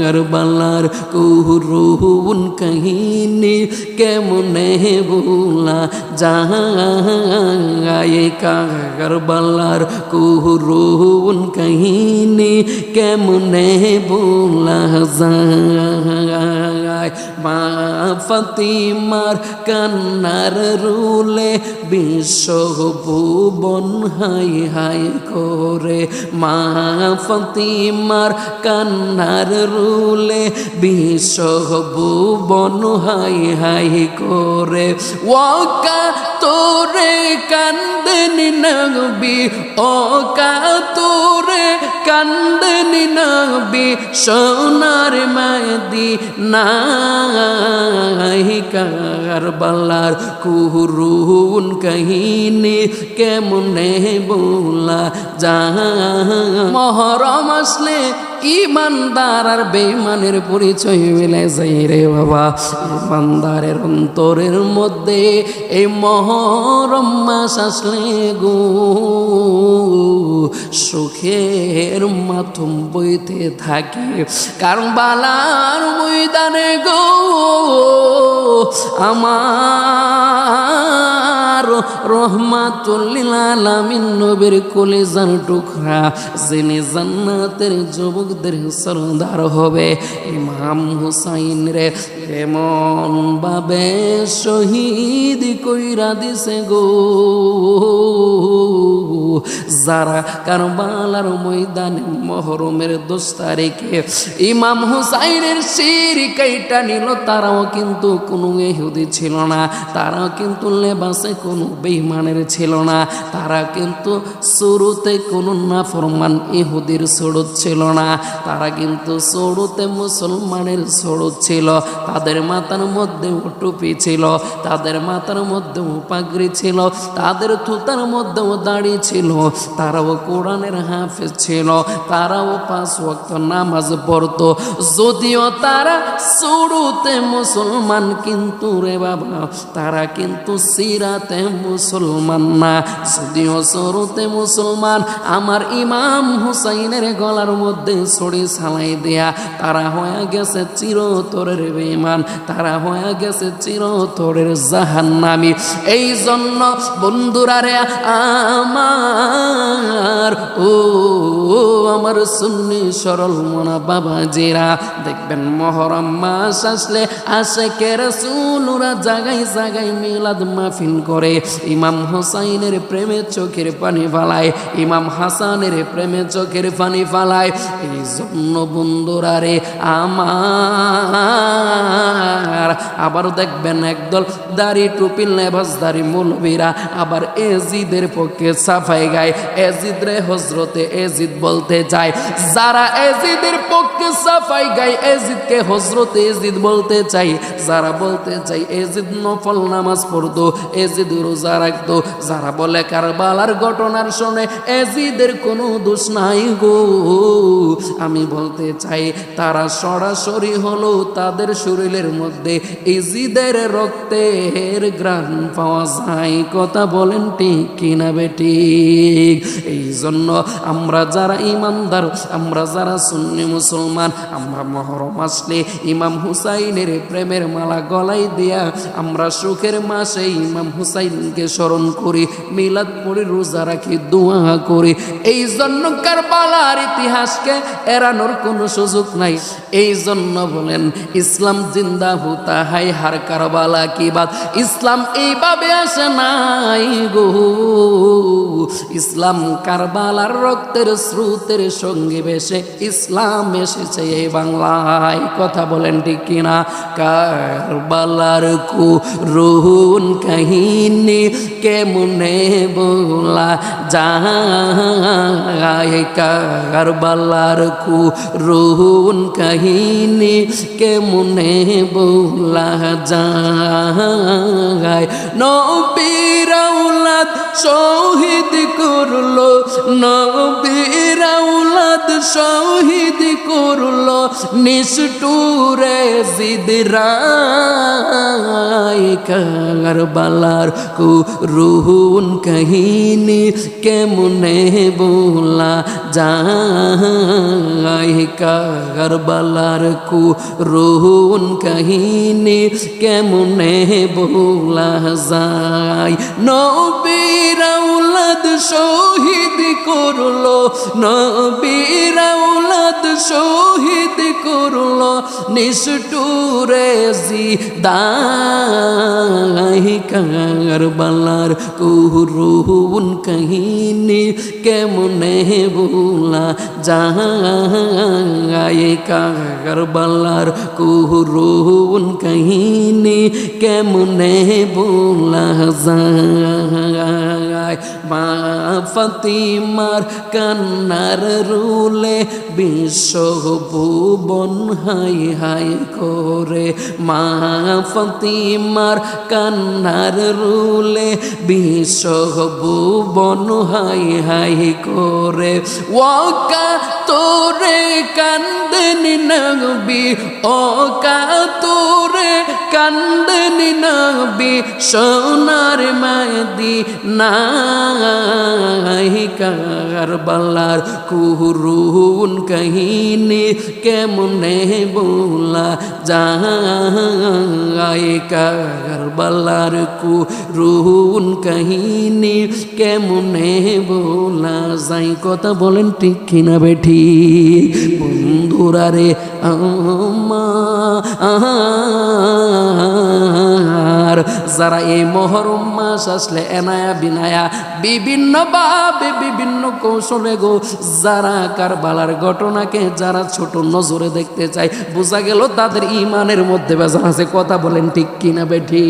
কারবালার কুরুন কাহিনী কেমনে ভোলা যায় কারবালার কুরুন কাহিনী কেমনে ভোলা যায় মা ফতিমার কান্নার রুলে বিশ্ব ভুবন হাই হাই করে। মা ফতিমার কান্নার রুলে বিশ্ব ভুবন হাই হাই করে। ওকা তোরে কান্দনি নবী ও কা তোরে কান্দনি নবী, সোনার মাদি নাই কারবালার কুরুন কাহিনী কেমনে বলা যা মহরম আসলে ইমানদার আর বেইমানের পরিচয় মিলে যাই রে বাবা। ইমানদারের অন্তরের মধ্যে এই মহরম মাস আসলে গো। সুখের মাথুম বইতে থাকে। কারণ বালার ময়দানে গো আমার রহমাতুল্লিল আলামিন নবীর কলেজার টুকরা। যিনি জান্নাতের যুবকদের সরদার হবে, ইমাম হুসাইন রে এমন ভাবে শহীদ কইরা দিছে গো। যারা কারবালার ময়দানে মহরমের দোষ তারিখে ইমাম হুসাইনের শির কাইটা নিল তারাও কিন্তু কোনো এহুদি ছিল না, তারাও কিন্তু লেবাসে কোনো বেইমানের ছিল না। তারা কিন্তু শুরুতে কোনো নাফরমান ইহুদির সড়ুত ছিল না। তারা কিন্তু সড়ুতে মুসলমানের সড়ুত ছিল। তাদের মাথার মধ্যে টুপি ছিল। তাদের মাথার মধ্যেও পাগড়ি ছিল। তাদের থুতার মধ্যেও দাড়ি ছিল। তারাও কোরআনের হাফেজ ছিল। তারাও পাঁচ ওয়াক্ত নামাজ পড়তো। যদিও তারা শুরুতে মুসলমান কিন্তু রে বাবা, তারা কিন্তু সিরাতে মুসলমান না। যদিও শুরুতে মুসলমান আমার ইমাম হুসাইনের গলার মধ্যে ছড়ি ছালাই দেয়া, তারা হয়ে গেছে চিরতরের বেমান তারা হয়ে গেছে চিরতরের জাহান্নামি। এই জন্য বন্ধুরা রে, আমার, ও আমার সুন্নি সরল মনা বাবা জেরা দেখবেন মহরম মাস আসলে আসে কের সুলুরা জাগাই জাগাই মিলাদ মাহফিল করে ইমাম হোসাইনের প্রেমে চোখের পানি ফালায়, ইমাম হাসানের প্রেমে চোখের পানি ফালায়, এই জন্য বন্ধুরা রে আমার, আবার দেখবেন একদল দাড়ি টুপি লেবাসদারি মৌলবীরা আবার এজিদের পক্ষে সাফাই গায়, এজিদ রে হজরতে এজিদ বলতে চায়, যারা এজিদের পক্ষে সাফাই গায়, এজিদকে হজরতে এজিদ বলতে চাই যারা বলতে চাই এজিদ নফল নামাজ পড়তো এজিদ রোজা রাখতো। যারা বলে কারবালার ঘটনার শুনে এজিদের কোনো দোষ নাই গো। আমি বলতে চাই, তারা সরাসরি হলো তাদের শরীরের মধ্যে ইজিদের রক্তের গ্রাম পাওয়া যায়। কথা বলেন ঠিক কিনা বেঠিক এই জন্য আমরা যারা ইমানদার, আমরা যারা সুন্নি মুসলমান, আমরা মহরম আসলে ইমাম হুসাইনের প্রেমের মালা গলায় দিয়া আমরা সুখের মাসে ইমাম হুসাইনকে স্মরণ করি, মিলাদ পড়ি, রোজা রাখি, দোয়া করি। এই জন্য কারবালার ইতিহাসকে এড়ানোর কোনো সুযোগ নাই। এই জন্য বলেন, ইসলাম জিন্দা হুতা, হাই হার কারবালা কি বাদ ইসলাম এইভাবে আসে নাই গো। ইসলাম কারবালার রক্তের স্রোতের সঙ্গে বেশে ইসলাম এসেছে এই বাংলায়। কথা বলেন ঠিক কিনা? কারবালার কু রুহুন কাহিনী কেমনে বলা যায় কারবালার কু রুহুন কাহিনী কেমনে বলা যায় নবীর আউলাদ শহীদ করল, নবীর আউলাদ শহীদ করল নিষ্ঠুরে জিদরাই কারবালার কু রুহুন কাহিনী কেমনে বোলা যায় কারবালার কু রুহুন কাহিনী কেমনে বোলা যায়? নবীর আউলাদ শহীদ করল, নবীর আউলাদ শহীদ করল, নিষ্ঠুরে জিদাই কারবালার কুরুন কাহিনী কেমনে বোলা যায়? কারবালার কুরুন কাহিনী কেমনে বোলা যায়? মা ফতিমার কান্নার রুলে বিশ্ব ভুবন হাই হাই করে। মা ফতিমার কান্নার রুলে বিশ্ব ভুবন হাই হাই করে। ওকা তোরে কান্দনি নবী ওকা তোরে কান্দনি নবী সোনার মাদি নাই কারবালার কুরুন কাহিনী কেমনে বোলা যায় কারবালার কুরুন কাহিনী কেমনে বোলা যায় কথা বলেন ঠিক কিনা বেঠি বন্ধুরা রে আমার যারা এই মহরম মাস আসলে এনায়া বিনায়া, বিভিন্ন ভাবে বিভিন্ন কৌশলে গো, যারা কারবালার ঘটনাকে যারা ছোট নজরে দেখতে চায়, বোঝা গেল তাদের ইমানের মধ্যে বেজা আছে। কথা বলেন ঠিক কিনা বেঠি?